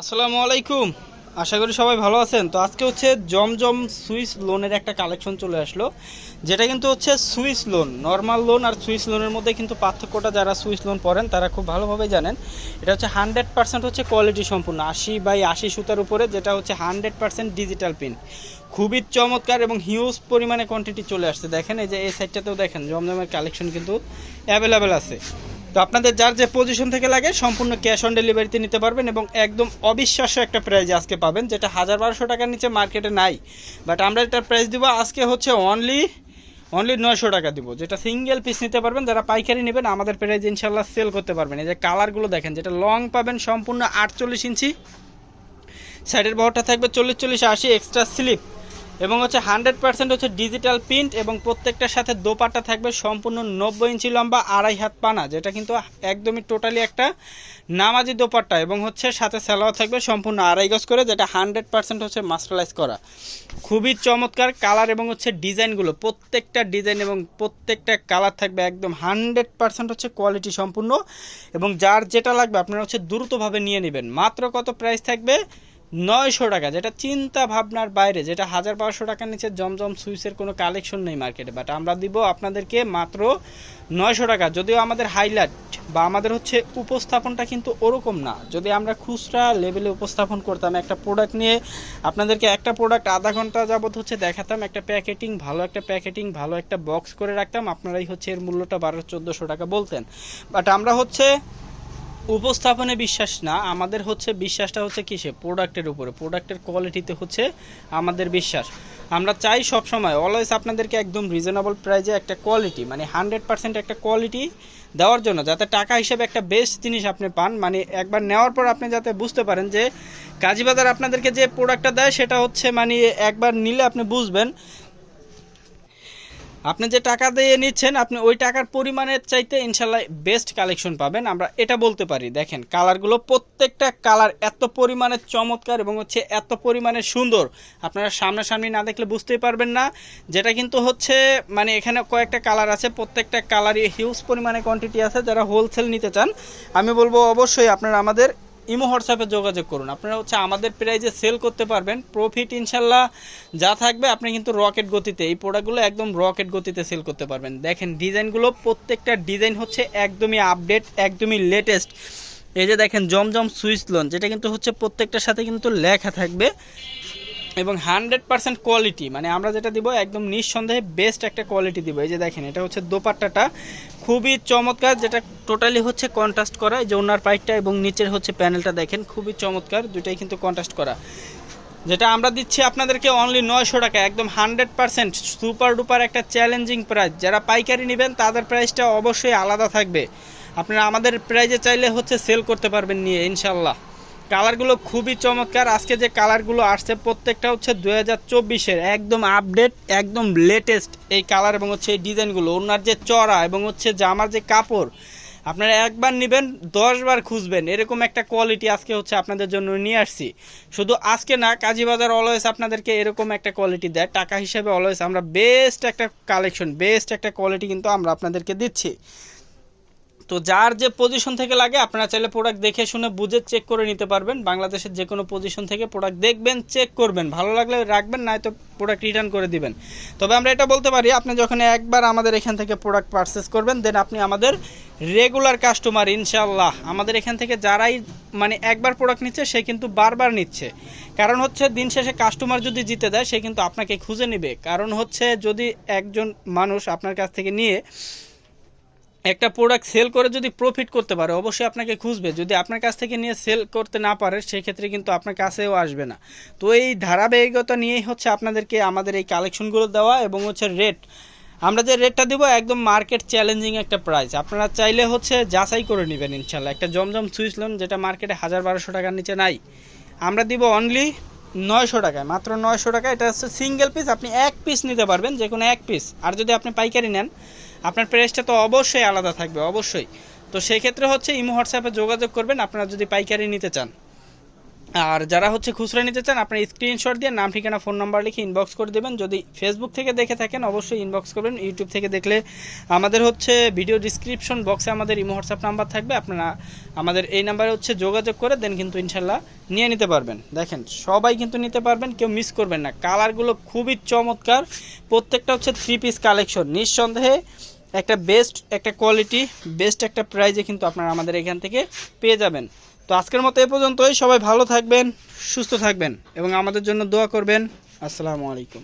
আসসালামু আলাইকুম। আশা করি সবাই ভালো আছেন। তো আজকে হচ্ছে জমজম সুইস লোনের একটা কালেকশন চলে আসলো। যেটা কিন্তু হচ্ছে সুইস লোন, নর্মাল লোন আর সুইস লোনের মধ্যে কিন্তু পার্থক্যটা যারা সুইস লোন পড়েন, তারা খুব ভালোভাবে জানেন। এটা হচ্ছে হান্ড্রেড পার্সেন্ট হচ্ছে কোয়ালিটি সম্পূর্ণ, আশি বাই আশি সুতার উপরে, যেটা হচ্ছে হান্ড্রেড পার্সেন্ট ডিজিটাল পিন খুবই চমৎকার এবং হিউজ পরিমাণে কোয়ান্টিটি চলে আসছে। দেখেন এই যে এই সাইডটাতেও দেখেন, জমজমের কালেকশন কিন্তু অ্যাভেলেবেল আছে। তো আপনাদের যার যে পজিশন থেকে লাগে, সম্পূর্ণ ক্যাশ অন ডেলিভারিতে নিতে পারবেন এবং একদম অবিশ্বাস্য একটা প্রাইজ আজকে পাবেন, যেটা হাজার বারোশো টাকার নিচে মার্কেটে নাই। বাট আমরা এটার প্রাইস দিব, আজকে হচ্ছে অনলি অনলি নয়শো টাকা দিব, যেটা সিঙ্গেল পিস নিতে পারবেন, যারা পাইকারি নেবেন, আমাদের প্রাইজ ইনশাল্লাহ সেল করতে পারবেন। এই যে কালারগুলো দেখেন, যেটা লং পাবেন সম্পূর্ণ আটচল্লিশ ইঞ্চি সাইডের বহরটা থাকবে চল্লিশ চল্লিশ আশি এক্সট্রা স্লিপ এবং হচ্ছে হান্ড্রেড পার্সেন্ট হচ্ছে ডিজিটাল প্রিন্ট এবং প্রত্যেকটার সাথে দোপাট্টা থাকবে সম্পূর্ণ নব্বই ইঞ্চি লম্বা, আড়াই হাত পানা, যেটা কিন্তু একদমই টোটালি একটা নামাজি দোপাট্টা এবং হচ্ছে সাথে সালোয়ার থাকবে সম্পূর্ণ আড়াই গজ করে, যেটা হান্ড্রেড পার্সেন্ট হচ্ছে মাস্টারাইজ করা। খুবই চমৎকার কালার এবং হচ্ছে ডিজাইনগুলো, প্রত্যেকটা ডিজাইন এবং প্রত্যেকটা কালার থাকবে একদম হান্ড্রেড পার্সেন্ট হচ্ছে কোয়ালিটি সম্পূর্ণ এবং যার যেটা লাগবে আপনারা হচ্ছে দ্রুতভাবে নিয়ে নেবেন। মাত্র কত প্রাইস থাকবে? নয়শো টাকা, যেটা চিন্তা ভাবনার বাইরে, যেটা হাজার বারোশো টাকার নিচে জমজম সুইসের কোনো কালেকশন নেই মার্কেটে বাট আমরা দিব আপনাদেরকে মাত্র নয়শো টাকা। যদিও আমাদের হাইলাইট বা আমাদের হচ্ছে উপস্থাপনটা কিন্তু ওরকম না। যদি আমরা খুচরা লেভেলে উপস্থাপন করতাম, একটা প্রোডাক্ট নিয়ে আপনাদেরকে একটা প্রোডাক্ট আধা ঘণ্টা যাবত হচ্ছে দেখাতাম, একটা প্যাকেটিং ভালো একটা প্যাকেটিং ভালো একটা বক্স করে রাখতাম, আপনারাই হচ্ছে এর মূল্যটা বারো চোদ্দোশো টাকা বলতেন। বাট আমরা হচ্ছে উপস্থাপনে বিশ্বাস না, আমাদের হচ্ছে বিশ্বাসটা হচ্ছে কিসে? প্রোডাক্টের উপরে। প্রোডাক্টের কোয়ালিটিতে হচ্ছে আমাদের বিশ্বাস। আমরা চাই সব সময় অলওয়েজ আপনাদেরকে একদম রিজনেবল প্রাইজে একটা কোয়ালিটি মানে হান্ড্রেড পার্সেন্ট একটা কোয়ালিটি দেওয়ার জন্য, যাতে টাকা হিসেবে একটা বেস্ট জিনিস আপনি পান। মানে একবার নেওয়ার পর আপনি যাতে বুঝতে পারেন যে, কাজীবাজার আপনাদেরকে যে প্রোডাক্টটা দেয়, সেটা হচ্ছে মানে একবার নিলে আপনি বুঝবেন আপনি যে টাকা দিয়ে নিচ্ছেন, আপনি ওই টাকার পরিমাণের চাইতে ইনশাল্লাহ বেস্ট কালেকশন পাবেন। আমরা এটা বলতে পারি। দেখেন কালারগুলো প্রত্যেকটা কালার এত পরিমাণে চমৎকার এবং হচ্ছে এত পরিমাণে সুন্দর। আপনারা সামনাসামনি না দেখলে বুঝতেই পারবেন না। যেটা কিন্তু হচ্ছে মানে এখানে কয়েকটা কালার আছে, প্রত্যেকটা কালারই হিউজ পরিমাণে কোয়ান্টিটি আছে। যারা হোলসেল নিতে চান, আমি বলব অবশ্যই আপনারা আমাদের ইমো হোয়াটসঅ্যাপে যোগাযোগ করুন। আপনারা হচ্ছে আমাদের প্রাইজে সেল করতে পারবেন। প্রফিট ইনশাল্লাহ যা থাকবে, আপনি কিন্তু রকেট গতিতে এই প্রোডাক্টগুলো একদম রকেট গতিতে সেল করতে পারবেন। দেখেন ডিজাইনগুলো প্রত্যেকটা ডিজাইন হচ্ছে একদমই আপডেট একদমই লেটেস্ট এই যে দেখেন জমজম সুইচ লোন যেটা কিন্তু হচ্ছে প্রত্যেকটার সাথে কিন্তু লেখা থাকবে। এবং হান্ড্রেড পার্সেন্ট কোয়ালিটি মানে আমরা যেটা দিব একদম নিঃসন্দেহে বেস্ট একটা কোয়ালিটি দিব। এই যে দেখেন, এটা হচ্ছে দোপাট্টাটা। খুবই চমৎকার, যেটা টোটালি হচ্ছে কন্ট্রাস্ট করা। এই যে ওনার পাইপটা এবং নিচের হচ্ছে প্যানেলটা দেখেন, খুবই চমৎকার দুটাই কিন্তু কন্ট্রাস্ট করা। যেটা আমরা দিচ্ছি আপনাদেরকে অনলি নয়শো টাকা, একদম হান্ড্রেড পার্সেন্ট সুপার ডুপার একটা চ্যালেঞ্জিং প্রাইস যারা পাইকারি নেবেন, তাদের প্রাইসটা অবশ্যই আলাদা থাকবে। আপনারা আমাদের প্রাইজে চাইলে হচ্ছে সেল করতে পারবেন নিয়ে ইনশাল্লাহ কালারগুলো খুবই চমৎকার। আজকে যে কালারগুলো আসছে, প্রত্যেকটা হচ্ছে দু হাজার একদম আপডেট একদম লেটেস্ট এই কালার এবং হচ্ছে এই ডিজাইনগুলো। ওনার যে চড়া এবং হচ্ছে জামার যে কাপড়, আপনারা একবার নেবেন, দশবার খুঁজবেন। এরকম একটা কোয়ালিটি আজকে হচ্ছে আপনাদের জন্য নিয়ে আসছি। শুধু আজকে না, কাজীবাজার অলওয়েজ আপনাদেরকে এরকম একটা কোয়ালিটি দেয়। টাকা হিসেবে অলওয়েজ আমরা বেস্ট একটা কালেকশন বেস্ট একটা কোয়ালিটি কিন্তু আমরা আপনাদেরকে দিচ্ছি। তো যার যে পজিশন থেকে লাগে, আপনারা চাইলে প্রোডাক্ট দেখে শুনে বুঝে চেক করে নিতে পারবেন। বাংলাদেশের যে কোনো পজিশন থেকে প্রোডাক্ট দেখবেন চেক করবেন। ভালো লাগলে রাখবেন, নয়তো প্রোডাক্ট রিটার্ন করে দিবেন। তবে আমরা এটা বলতে পারি, আপনি যখন একবার আমাদের এখান থেকে প্রোডাক্ট পারচেস করবেন দেন আপনি আমাদের রেগুলার কাস্টমার ইনশাল্লাহ আমাদের এখান থেকে যারাই মানে একবার প্রোডাক্ট নিচ্ছে, সে কিন্তু বারবার নিচ্ছে। কারণ হচ্ছে, দিন শেষে কাস্টমার যদি জিতে দেয়, সে কিন্তু আপনাকে খুঁজে নেবে। কারণ হচ্ছে, যদি একজন মানুষ আপনার কাছ থেকে নিয়ে একটা প্রোডাক্ট সেল করে যদি প্রফিট করতে পারে, অবশ্যই আপনাকে খুঁজবে। যদি আপনার কাছ থেকে নিয়ে সেল করতে না পারে, সেক্ষেত্রে কিন্তু আপনার কাছেও আসবে না। তো এই ধারাবাহিকতা নিয়েই হচ্ছে আপনাদেরকে আমাদের এই কালেকশনগুলো দেওয়া এবং হচ্ছে রেট আমরা যে রেটটা দিব একদম মার্কেট চ্যালেঞ্জিং একটা প্রাইস আপনারা চাইলে হচ্ছে যাচাই করে নেবেন ইনশাল্লাহ। একটা জমজম সুইচ লোন যেটা মার্কেটে হাজার বারোশো টাকার নিচে নাই। আমরা দিব অনলি নয়শো টাকায়। মাত্র নয়শো টাকা এটা হচ্ছে সিঙ্গেল পিস আপনি এক পিস নিতে পারবেন যে কোনো এক পিস আর যদি আপনি পাইকারি নেন আপনার প্রাইসটা তো অবশ্যই আলাদা থাকবে, অবশ্যই। তো সেই ক্ষেত্রে হচ্ছে ইমো হোয়াটসঅ্যাপে যোগাযোগ করবেন, আপনারা যদি পাইকারি নিতে চান। আর যারা হচ্ছে খুচরা নিতে চান, আপনার স্ক্রিনশট দিয়ে নাম, ঠিকানা ফোন নাম্বার লিখে ইনবক্স করে দেবেন। যদি ফেসবুক থেকে দেখে থাকেন, অবশ্যই ইনবক্স করবেন। ইউটিউব থেকে দেখলে আমাদের হচ্ছে ভিডিও ডিসক্রিপশন বক্সে আমাদের ইমো হোয়াটসঅ্যাপ নাম্বার থাকবে। আপনারা আমাদের এই নাম্বারে হচ্ছে যোগাযোগ করে দেন কিন্তু ইনশাল্লাহ নিয়ে নিতে পারবেন। দেখেন, সবাই কিন্তু নিতে পারবেন, কেউ মিস করবেন না। কালারগুলো খুবই চমৎকার। প্রত্যেকটা হচ্ছে থ্রি পিস কালেকশন নিঃসন্দেহে একটা বেস্ট একটা কোয়ালিটি বেস্ট একটা প্রাইজে কিন্তু আপনারা আমাদের এখান থেকে পেয়ে যাবেন। তো আজকের মতো এ পর্যন্তই। সবাই ভালো থাকবেন, সুস্থ থাকবেন এবং আমাদের জন্য দোয়া করবেন। আসসালামু আলাইকুম।